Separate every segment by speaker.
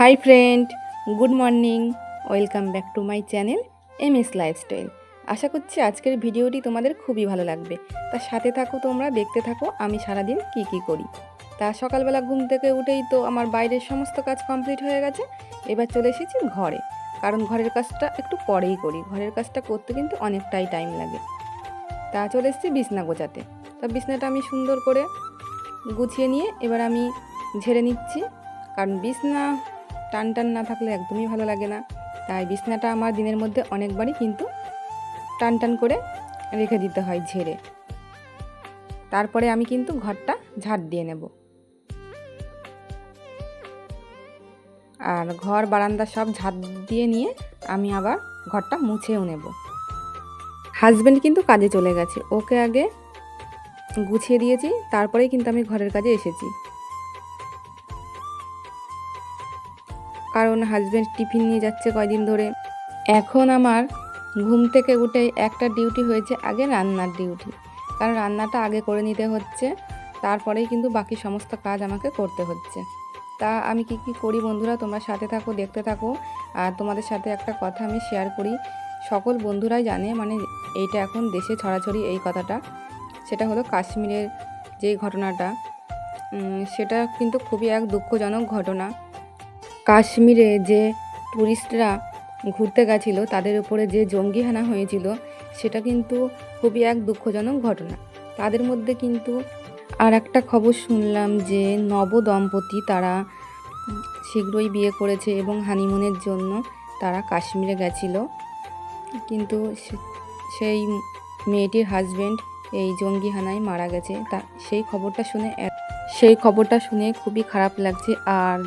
Speaker 1: Hi friend, good morning, welcome back to my channel M S lifestyle. আশা করছি আজকের ভিডিওটি তোমাদের খুবই ভালো লাগবে। তা সাথে থাকো তোমরা, দেখতে থাকো আমি সারাদিন কি কি করি। তা সকালবেলা ঘুম থেকে উঠেই তো আমার বাইরের সমস্ত কাজ কমপ্লিট হয়ে গেছে, এবার চলে এসেছি ঘরে। কারণ ঘরের কাজটা একটু পরেই করি, ঘরের কাজটা করতে কিন্তু অনেকটাই টাইম লাগে। তা চলে এসেছি বিছনা গোছাতে। তা বিছনাটা আমি সুন্দর করে গুছিয়ে নিয়ে এবার আমি ঝেড়ে নিচ্ছি। কারণ বিছনা টান টান না থাকলে একদমই ভালো লাগে না। তাই বিছনাটা আমার দিনের মধ্যে অনেকবারই কিন্তু টান টান করে রেখে দিতে হয় ঝেড়ে। তারপরে আমি কিন্তু ঘরটা ঝাড় দিয়ে নেব। আর ঘর, বারান্দা সব ঝাড় দিয়ে নিয়ে আমি আবার ঘরটা মুছেও নেব। হাজব্যান্ড কিন্তু কাজে চলে গেছে। ওকে আগে গুছিয়ে দিয়েছি, তারপরেই কিন্তু আমি ঘরের কাজে এসেছি। কারণ হাজব্যান্ড টিফিন নিয়ে যাচ্ছে কয়দিন ধরে। এখন আমার ঘুম থেকে উঠে একটা ডিউটি হয়েছে আগে রান্নার ডিউটি কারণ রান্নাটা আগে করে নিতে হচ্ছে, তারপরেই কিন্তু বাকি সমস্ত কাজ আমাকে করতে হচ্ছে। তা আমি কি কি করি বন্ধুরা, তোমরা সাথে থাকো, দেখতে থাকো। আর তোমাদের সাথে একটা কথা আমি শেয়ার করি। সকল বন্ধুরাই জানে মানে এইটা এখন দেশে ছড়াছড়ি এই কথাটা। সেটা হলো কাশ্মীরের যেই ঘটনাটা সেটা কিন্তু খুবই এক দুঃখজনক ঘটনা। কাশ্মীরে যে ট্যুরিস্টরা ঘুরতে গেছিল, তাদের উপরে যে জঙ্গি হানা হয়েছিল, সেটা কিন্তু খুবই এক দুঃখজনক ঘটনা। তাদের মধ্যে কিন্তু আর একটা খবর শুনলাম যে নব দম্পতি তারা শীঘ্রই বিয়ে করেছে এবং হানিমুনের জন্য তারা কাশ্মীরে গেছিল। কিন্তু সেই মেয়েটির হাজব্যান্ড এই জঙ্গি হানায় মারা গেছে। তা, সেই খবরটা শুনে সেই খবরটা শুনে খুবই খারাপ লাগছে। আর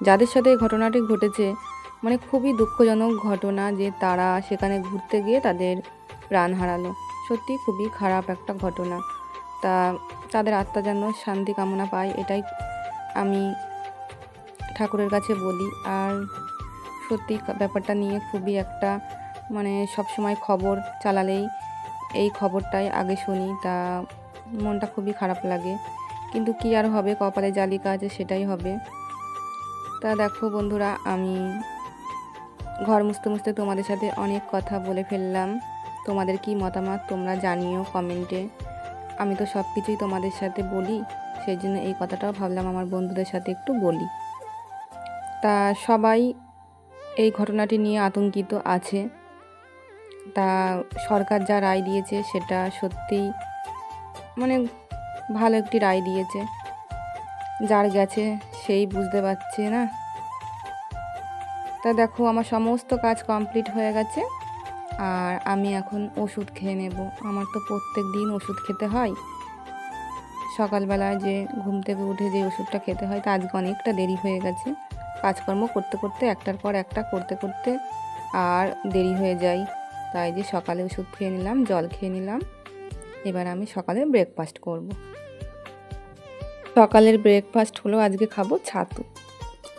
Speaker 1: যাদের সাথে এই ঘটনাটি ঘটেছে মানে খুবই দুঃখজনক ঘটনা যে তারা সেখানে ঘুরতে গিয়ে তাদের প্রাণ হারালো। সত্যি খুবই খারাপ একটা ঘটনা। তা তাদের আত্মা যেন শান্তি কামনা পায়, এটাই আমি ঠাকুরের কাছে বলি। আর সত্যি ব্যাপারটা নিয়ে খুবই একটা মানে সব সময় খবর চালালেই এই খবরটাই আগে শুনি, তা মনটা খুবই খারাপ লাগে। কিন্তু কি আর হবে, কপালে জালিকা আছে সেটাই হবে। তা দেখো বন্ধুরা, আমি ঘর মুছতে মুছতে তোমাদের সাথে অনেক কথা বলে ফেললাম। তোমাদের কি মতামত তোমরা জানিও কমেন্টে। আমি তো সব কিছুই তোমাদের সাথে বলি সেই জন্য এই কথাটাও ভাবলাম আমার বন্ধুদের সাথে একটু বলি। তা সবাই এই ঘটনাটি নিয়ে আতঙ্কিত আছে। তা সরকার যা রায় দিয়েছে সেটা সত্যিই মানে ভালো একটি রায় দিয়েছে। যার গেছে সেই বুঝতে পারছে না। তা দেখো আমার সমস্ত কাজ কমপ্লিট হয়ে গেছে, আর আমি এখন ওষুধ খেয়ে নেব। আমার তো প্রত্যেক দিন ওষুধ খেতে হয়। সকালবেলায় যে ঘুম থেকে উঠে যে ওষুধটা খেতে হয়, তা আজকে অনেকটা দেরি হয়ে গেছে। কাজকর্ম করতে করতে একটার পর একটা করতে করতে আর দেরি হয়ে যায়। তাই যে সকালে ওষুধ খেয়ে নিলাম, জল খেয়ে নিলাম। এবার আমি সকালে ব্রেকফাস্ট করব। সকালের ব্রেকফাস্ট হলো আজকে খাব ছাতু,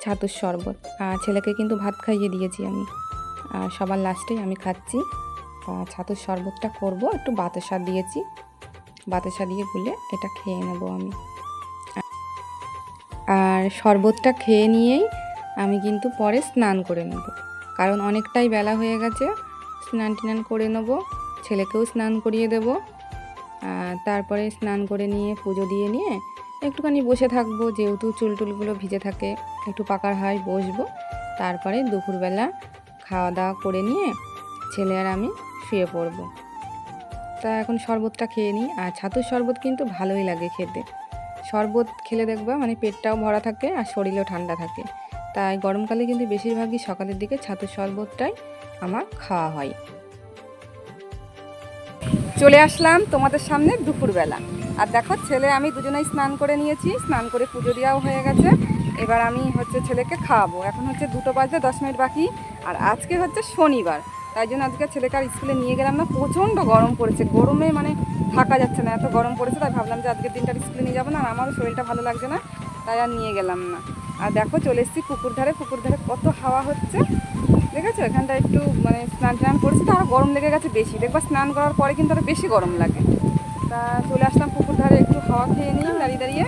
Speaker 1: ছাতুর শরবত। আর ছেলেকে কিন্তু ভাত খাইয়ে দিয়েছি আমি। আর সবার লাস্টেই আমি খাচ্ছি। ছাতুর শরবতটা করব, একটু বাতাসা দিয়েছি। বাতাসা দিয়ে গুলে এটা খেয়ে নেব আমি। আর শরবতটা খেয়ে নিয়েই আমি কিন্তু পরে স্নান করে নেব। কারণ অনেকটাই বেলা হয়ে গেছে, স্নান টান করে নেব, ছেলেকেও স্নান করিয়ে দেব। তারপরে স্নান করে নিয়ে পুজো দিয়ে নিয়ে একটুখানি বসে থাকব, যেহেতু চুল টুলগুলো ভিজে থাকে, একটু পাকার হয় বসবো। তারপরে দুপুরবেলা খাওয়া দাওয়া করে নিয়ে ছেলে আর আমি শুয়ে পড়ব। তা এখন শরবতটা খেয়ে নিই। আর ছাতুর শরবত কিন্তু ভালোই লাগে খেতে। শরবত খেলে দেখবা মানে পেটটাও ভরা থাকে আর শরীরও ঠান্ডা থাকে। তাই গরমকালে কিন্তু বেশিরভাগই সকালের দিকে ছাতুর শরবতটাই আমার খাওয়া হয়। চলে আসলাম তোমাদের সামনে দুপুরবেলা। আর দেখো, ছেলে আমি দুজনেই স্নান করে নিয়েছি, স্নান করে পুজো দেওয়াও হয়ে গেছে। এবার আমি হচ্ছে ছেলেকে খাওয়াবো। এখন হচ্ছে দুটো বাজে দশ মিনিট বাকি, আর আজকে হচ্ছে শনিবার। তাই জন্য আজকে ছেলেকে আর স্কুলে নিয়ে গেলাম না, প্রচণ্ড গরম পড়েছে। গরমে মানে থাকা যাচ্ছে না, এত গরম পড়েছে, তাই ভাবলাম যে আজকের দিনটা স্কুলে নিয়ে যাব না, আর আমারও শরীরটা ভালো লাগছে না, তাই আর নিয়ে গেলাম না। আর দেখো, চলে এসেছি পুকুর ধারে। পুকুর ধারে কত হাওয়া হচ্ছে, দেখেছ? এখানটা একটু মানে স্নান টান করেছি, তো আরও গরম লেগে গেছে বেশি। দেখবা স্নান করার পরে কিন্তু আরও বেশি গরম লাগে। তা চলে আসলাম পুকুর ধারে একটু হাওয়া খেয়ে নিই দাঁড়িয়ে দাঁড়িয়ে।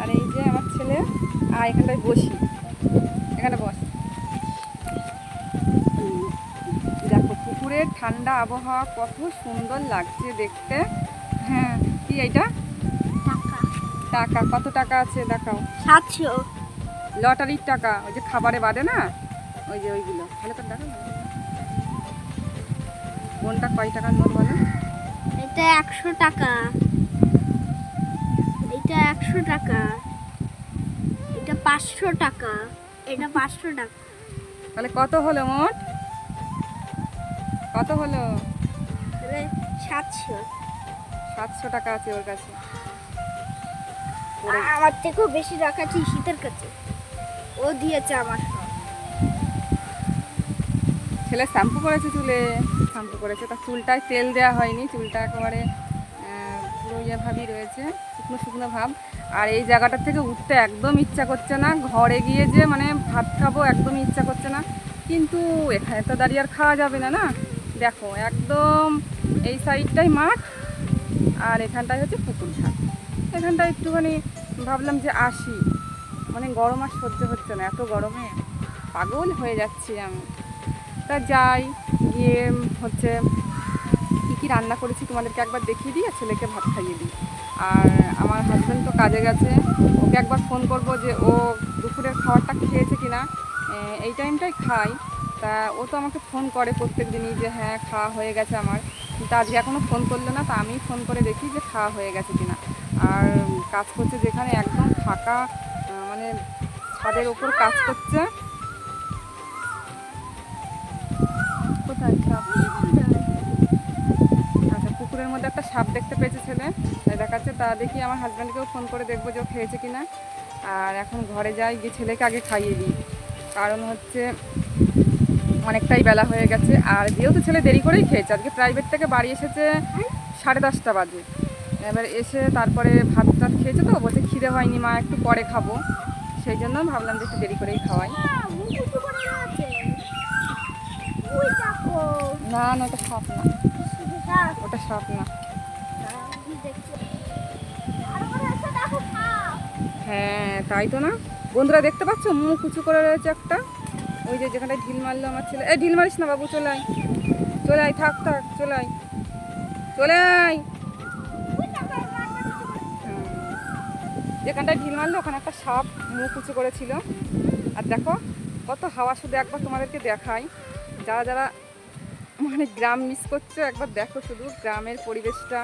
Speaker 1: আর এই যে আমার ছেলে
Speaker 2: আর এখানটায় বসি। এখানে বস। দেখো পুকুরের ঠান্ডা আবহাওয়া কত সুন্দর লাগছে দেখতে। হ্যাঁ কি এটা
Speaker 3: টাকা।
Speaker 2: কত টাকা আছে দেখাও।
Speaker 3: সাতশো।
Speaker 2: লটারির টাকা ওই যে খাবারে বাদে না? ওই যে ওইগুলো। ভালো করে দেখো। কোনটা কয় টাকার নোট বলো?
Speaker 3: এটা একশো টাকা। এটা একশো টাকা। এটা পাঁচশো টাকা। এটা পাঁচশো টাকা।
Speaker 2: তাহলে কত হলো মোট? কত হলো?
Speaker 3: সাতশো।
Speaker 2: সাতশো টাকা আছে ওর কাছে।
Speaker 3: আমার থেকেও বেশি রাখাচ্ছি শীতের কাছে। ও দিয়েছে আমার সব।
Speaker 2: ছেলে শ্যাম্পু করেছে চুলে, শ্যাম্পু করেছে। তার চুলটায় তেল দেওয়া হয়নি, চুলটা একেবারে পুরো ইয়ে ভাবই রয়েছে, শুকনো শুকনো ভাব। আর এই জায়গাটা থেকে উঠতে একদম ইচ্ছা করছে না। ঘরে গিয়ে যে মানে ভাত খাব একদমই ইচ্ছা করছে না। কিন্তু এখানে তো দাঁড়িয়ে আর খাওয়া যাবে না না? দেখো, একদম এই সাইডটাই মাঠ, আর এখানটায় হচ্ছে পুকুর ঘাট এখানটায় একটুখানি ভাবলাম যে আসি। মানে গরম আর সহ্য হচ্ছে না, এত গরমে পাগল হয়ে যাচ্ছি আমি। তা যাই, গিয়ে হচ্ছে কী কী রান্না করেছি তোমাদেরকে একবার দেখিয়ে দিই আর ছেলেকে ভাত খাইয়ে দিই। আর আমার হাজব্যান্ড তো কাজে গেছে, ওকে একবার ফোন করব যে ও দুপুরের খাবারটা খেয়েছে কি না এই টাইমটাই খাই। তা ও তো আমাকে ফোন করে প্রত্যেক দিনই যে হ্যাঁ খাওয়া হয়ে গেছে আমার। কিন্তু আজকে এখনও ফোন করল না, তা আমি ফোন করে দেখি যে খাওয়া হয়ে গেছে কি না আর কাজ করছে যেখানে একদম ফাঁকা মানে ছাদের ওপর কাজ করছে। কোথায় সাপ আচ্ছা পুকুরের মধ্যে একটা সাপ দেখতে পেয়েছে ছেলে। দেখাচ্ছে, তা দেখি আমার হাজব্যান্ডকেও ফোন করে দেখব যে ও খেয়েছে কিনা। আর এখন ঘরে যাই, গিয়ে ছেলেকে আগে খাইয়ে দিই। কারণ হচ্ছে, অনেকটাই বেলা হয়ে গেছে। আর যেহেতু ছেলে দেরি করেই খেয়েছে, আজকে প্রাইভেট থেকে বাড়ি এসেছে সাড়ে দশটা বাজে। এবার এসে তারপরে ভাত টাত খেয়েছে তো, বলছে খিদে হয়নি মা, একটু পরে খাব। সেই জন্য ভাবলাম যে একটু দেরি করেই খাওয়াই। না না, ওটা সাপ না। ওটা সাপ না। হ্যাঁ তাই তো না। বন্ধুরা, দেখতে পাচ্ছ? মুখ উঁচু করে রয়েছে একটা। ওই যে যেখানটায় ঢিল মারলো আমার ছেলে। এই ঢিল মারিস না বাবু, চলে আয়। চলে আয়, থাক থাক, চলে আয়। চলে আয়। হুম। যেখানটায় ঢিল মারলো, ওখানে একটা সাপ মুখ উঁচু করেছিল। আর দেখো, কত হাওয়া শুধু একবার তোমাদেরকে দেখাই যারা যারা মানে গ্রাম মিস করছ, একবার দেখো শুধু গ্রামের পরিবেশটা।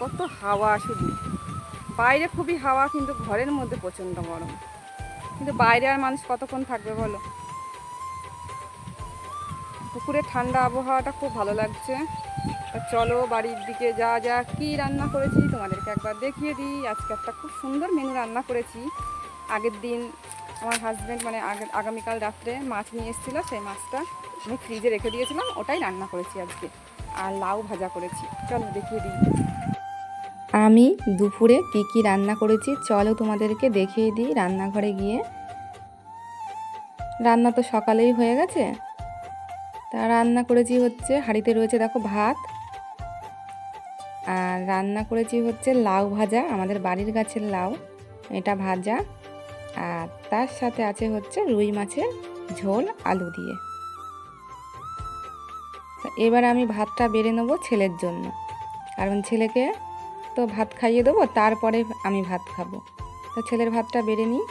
Speaker 2: কত হাওয়া শুধু। বাইরে খুবই হাওয়া, কিন্তু ঘরের মধ্যে প্রচণ্ড গরম। কিন্তু বাইরে আর মানুষ কতক্ষণ থাকবে বলো? পুকুরে ঠান্ডা আবহাওয়াটা খুব ভালো লাগছে। চলো বাড়ির দিকে যা যা কি রান্না করেছি তোমাদেরকে একবার দেখিয়ে দিই। আজকে একটা খুব সুন্দর মেনু রান্না করেছি। আগের দিন আমার হাজব্যান্ড মানে আগে আগামীকাল রাত্রে মাছ নিয়ে এসেছিল, সেই মাছটা আমি ফ্রিজে রেখে দিয়েছিলাম, ওটাই রান্না করেছি আজকে। আর লাউ ভাজা করেছি। চলো দেখিয়ে দিই। আমি দুপুরে কী কী রান্না করেছি, চলো তোমাদেরকে দেখিয়ে দিই রান্নাঘরে গিয়ে। রান্না তো সকালেই হয়ে গেছে। তা রান্না করেছি হচ্ছে, হাঁড়িতে রয়েছে দেখো ভাত। আর রান্না করেছি হচ্ছে লাউ ভাজা, আমাদের বাড়ির গাছের লাউ, এটা ভাজা। আর তার সাথে আছে হচ্ছে রুই মাছের ঝোল আলু দিয়ে। এবার আমি ভাতটা বেড়ে নেব ছেলের জন্য। কারণ ছেলেকে তো ভাত খাইয়ে দেবো, তারপরে আমি ভাত খাব। তো ছেলের ভাতটা বেড়ে নিই।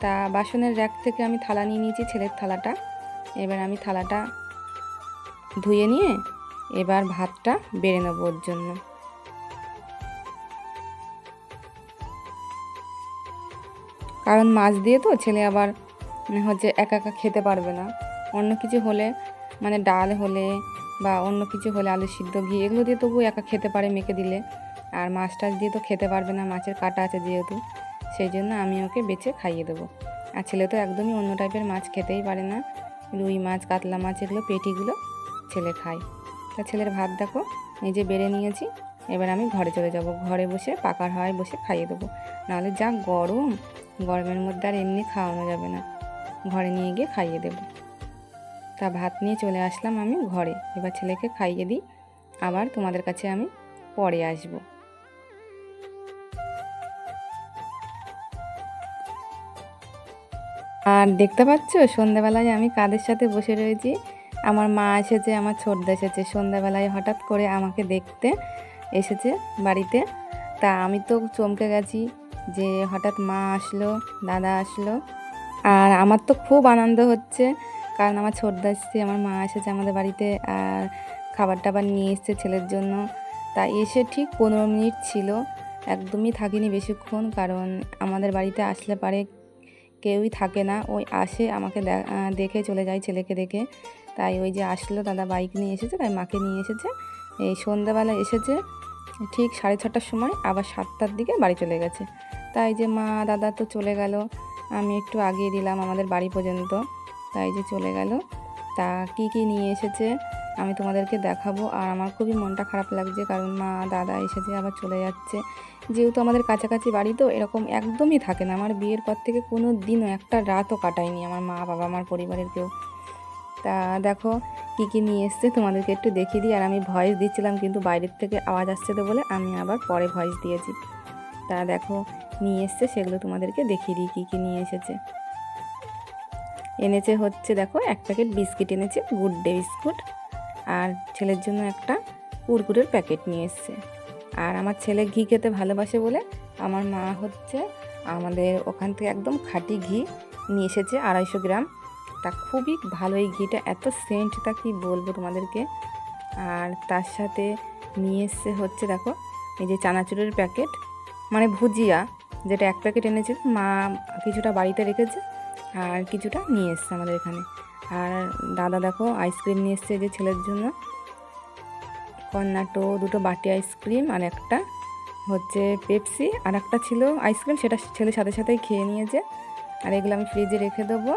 Speaker 2: তা বাসনের র্যাক থেকে আমি থালা নিয়ে নিয়েছি, ছেলের থালাটা। এবার আমি থালাটা ধুয়ে নিয়ে এবার ভাতটা বেড়ে নেব ওর জন্য। কারণ মাছ দিয়ে তো ছেলে আবার উম, হচ্ছে একা একা খেতে পারবে না। অন্য কিছু হলে মানে ডাল হলে বা অন্য কিছু হলে আলু সিদ্ধ ঘি এগুলো দিয়ে তবু একা খেতে পারে মেখে দিলে। আর মাছ টাছ দিয়ে তো খেতে পারবে না মাছের কাটা আছে যেহেতু সেই জন্য আমি ওকে বেছে খাইয়ে দেবো। আর ছেলে তো একদমই অন্য টাইপের মাছ খেতেই পারে না। রুই মাছ কাতলা মাছ এগুলো পেটিগুলো ছেলে খায়। তা ছেলের ভাত দেখো নিজে বেড়ে নিয়েছি এবার আমি ঘরে চলে যাব। ঘরে বসে পাকার হাওয়ায় বসে খাইয়ে দেবো। নাহলে যা গরম গরমের মধ্যে আর এমনি খাওয়ানো যাবে না। ঘরে নিয়ে গিয়ে খাইয়ে দেবো। তা ভাত নিয়ে চলে আসলাম আমি ঘরে। এবার ছেলেকে খাইয়ে দিই। আবার তোমাদের কাছে আমি পরে আসব।
Speaker 1: আর দেখতে পাচ্ছ, সন্ধ্যাবেলায় আমি কাদের সাথে বসে রয়েছি? আমার মা এসেছে, আমার ছোটদা এসেছে। সন্ধ্যাবেলায় হঠাৎ করে আমাকে দেখতে এসেছে বাড়িতে। তা আমি তো চমকে গেছি। যে হঠাৎ মা আসলো, দাদা আসলো। আর আমার তো খুব আনন্দ হচ্ছে, কারণ আমার ছোটদা এসেছে, আমার মা এসেছে আমাদের বাড়িতে আর খাবার টাবার নিয়ে এসছে ছেলের জন্য। তা এসে ঠিক পনেরো মিনিট ছিল, একদমই থাকিনি বেশিক্ষণ, কারণ আমাদের বাড়িতে আসলে পারে কেউই থাকে না। ওই আসে, আমাকে দেখে চলে যায় ছেলেকে দেখে। তাই ওই যে আসলো, দাদা বাইক নিয়ে এসেছে, তাই মাকে নিয়ে এসেছে। এই সন্ধ্যাবেলা এসেছে, ঠিক সাড়ে ছটার সময় আবার সাতটার দিকে বাড়ি চলে গেছে। তাই যে মা, দাদা তো চলে গেল। আমি একটু আগিয়ে দিলাম আমাদের বাড়ি পর্যন্ত। তাই যে চলে গেল। তা কি কি নিয়ে এসেছে আমি তোমাদেরকে দেখাবো। আর আমার খুবই মনটা খারাপ লাগছে কারণ মা, দাদা এসেছে, আবার চলে যাচ্ছে। যেহেতু আমাদের কাছাকাছি বাড়ি তো এরকম একদমই থাকে না। আমার বিয়ের পর থেকে কোনো দিনও একটা রাতও কাটায়নি আমার মা, বাবা, আমার পরিবারের কেউ। তা দেখো কী কী নিয়ে এসছে তোমাদেরকে একটু দেখিয়ে দিই। আর আমি ভয়েস দিচ্ছিলাম কিন্তু বাইরের থেকে আওয়াজ আসছে তো বলে আমি আবার পরে ভয়েস দিয়েছি। তা দেখো, নিয়ে এসছে, সেগুলো তোমাদেরকে দেখিয়ে দিই কী কী নিয়ে এসেছে। এনেছে হচ্ছে দেখো, এক প্যাকেট বিস্কিট এনেছে, গুড ডে বিস্কুট। আর ছেলের জন্য একটা কুরকুরের প্যাকেট নিয়ে এসছে। আর আমার ছেলে ঘি খেতে ভালোবাসে বলে, আমার মা হচ্ছে আমাদের ওখান থেকে একদম খাঁটি ঘি নিয়ে এসেছে, আড়াইশো গ্রাম। তা খুবই ভালো এই ঘিটা, এত সেন্টটা কি বলব তোমাদেরকে। আর তার সাথে নিয়ে এসছে হচ্ছে দেখো, এই যে চানাচুরের প্যাকেট। মানে ভুজিয়া, যেটা এক প্যাকেট এনেছে, মা কিছুটা বাড়িতে রেখেছে আর কিছুটা নিয়ে এসছে আমাদের এখানে। আর দাদা দেখো, আইসক্রিম নিয়ে এসছে যে ছেলের জন্য। কর্নাটো দুটো বাটি আইসক্রিম আর একটা হচ্ছে পেপসি আর একটা ছিল আইসক্রিম, সেটা ছেলে সাথে সাথেই খেয়ে নিয়েছে। আর এগুলো আমি ফ্রিজে রেখে দেবো।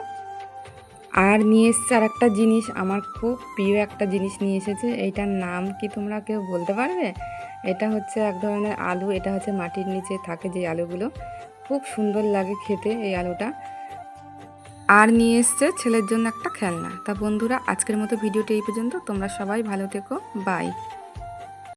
Speaker 1: আর নিয়ে এসছে আর একটা জিনিস, আমার খুব প্রিয় একটা জিনিস নিয়ে এসেছে, এইটার নাম কি তোমরা কেউ বলতে পারবে? এটা হচ্ছে এক ধরনের আলু, এটা হচ্ছে মাটির নিচে থাকে যে আলুগুলো। খুব সুন্দর লাগে খেতে এই আলুটা। আর নিয়ে এসছে ছেলের জন্য একটা খেলনা। তা বন্ধুরা, আজকের মতো ভিডিওটি এই পর্যন্ত। তোমরা সবাই ভালো থেকো। বাই।